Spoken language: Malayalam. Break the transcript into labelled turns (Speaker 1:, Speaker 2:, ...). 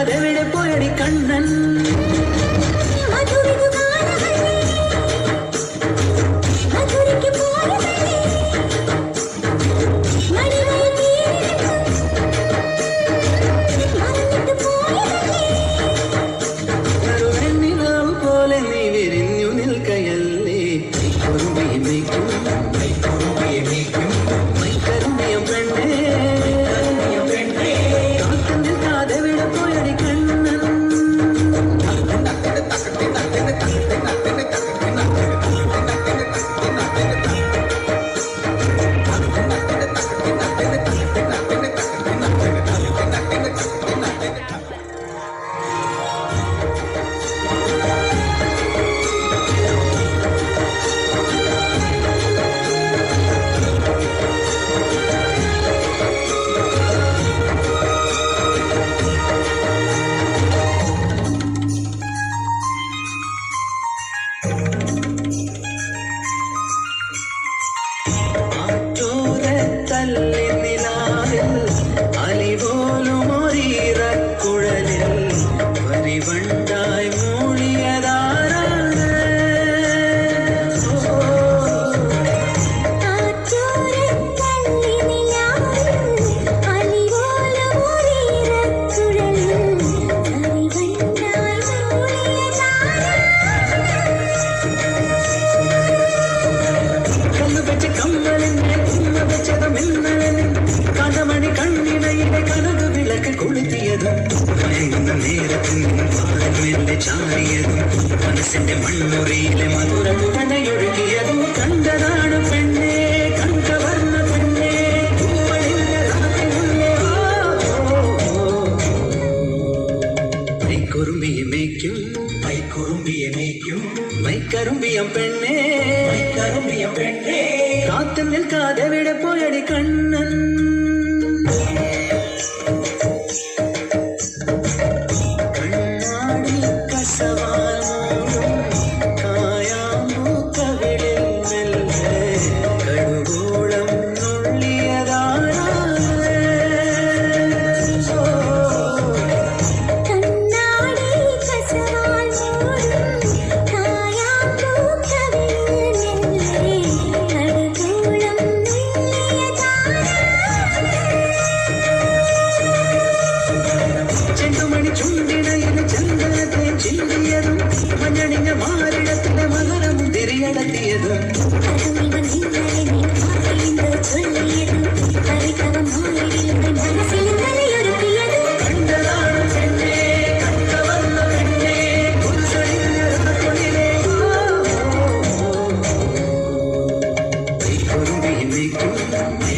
Speaker 1: அதை விட போயடி கண்ணன். തുടങ്ങുന്ന നേരത്തിൽ പാലങ്ങളുടെ ചാരിയതും മനസ്സിന്റെ മണ്ണുറിയിലെ മധുര പുതനയൊഴുകിയതും കണ്ടതാണ് പെണ്ണേ കണ്ടവർണ പെണ്ണേ കൈക്കുറുമ്പിയെ മേയ്ക്കും കൈക്കുറുമ്പിയെ മേയ്ക്കും മൈക്കറുമ്പിയം പെണ്ണേ മൈക്കറുമ്പിയം പെണ്ണേ കാത്തു നിൽക്കാതെ വിട പോയടി കണ്ണൻ we do.